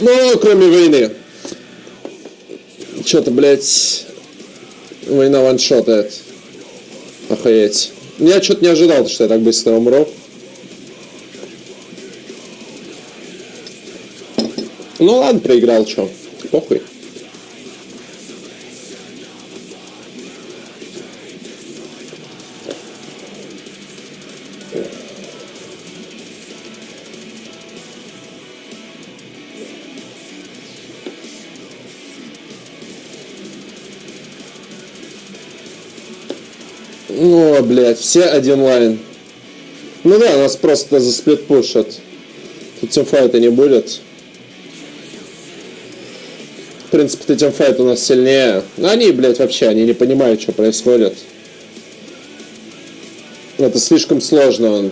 Ну, кроме войны. Что-то, блядь, война ваншотает. Охуеть. Я что-то не ожидал, что я так быстро умру. Ну ладно, проиграл, чё. Похуй. Ну, блядь, все один лайн. Ну да, нас просто за сплит пушат. Тут тимфайта не будет. В принципе, тимфайт у нас сильнее. Но они, блядь, вообще, они не понимают, что происходит. Это слишком сложно.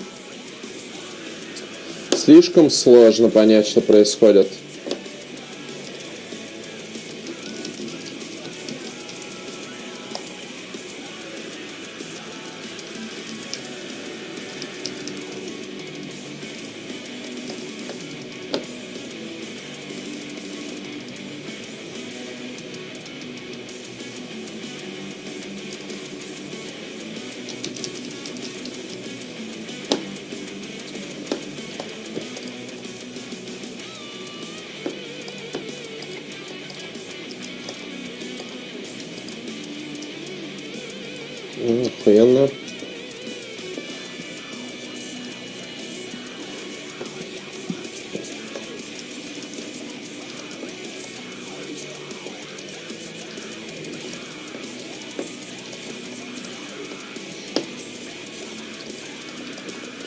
Слишком сложно понять, что происходит. М, Охуенно.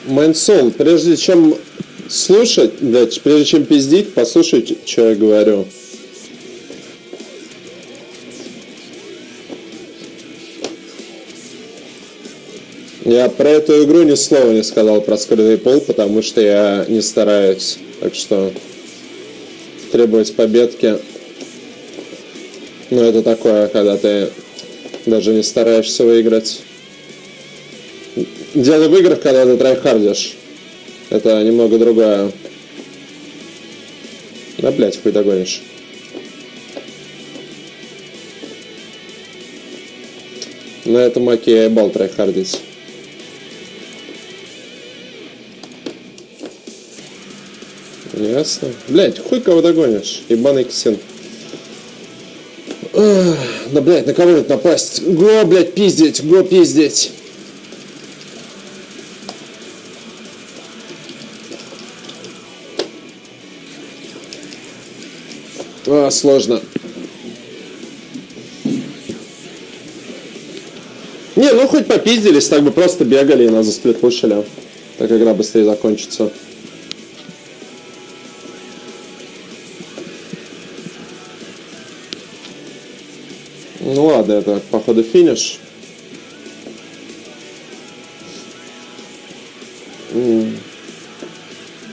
Мэнсол, прежде чем слушать, да, прежде чем пиздить, послушай, что я говорю. Я про эту игру ни слова не сказал про скрытый пол, потому что я не стараюсь. Так что требовать победки. Ну, это такое, когда ты даже не стараешься выиграть. Дело в играх, когда ты трайхардишь. Это немного другое. Да, блядь, хуй догонишь. На этом оке я ебал трайхардить. Ясно. Блять, хуй кого догонишь. Ебаный кисен. Ах, Да, блядь, на кого-нибудь напасть. Го, блядь, пиздить, го, пиздить. А, сложно. Не, ну хоть попиздились, так бы просто бегали и нас за сплит пушили. Так игра быстрее закончится. Ну ладно, это походу финиш.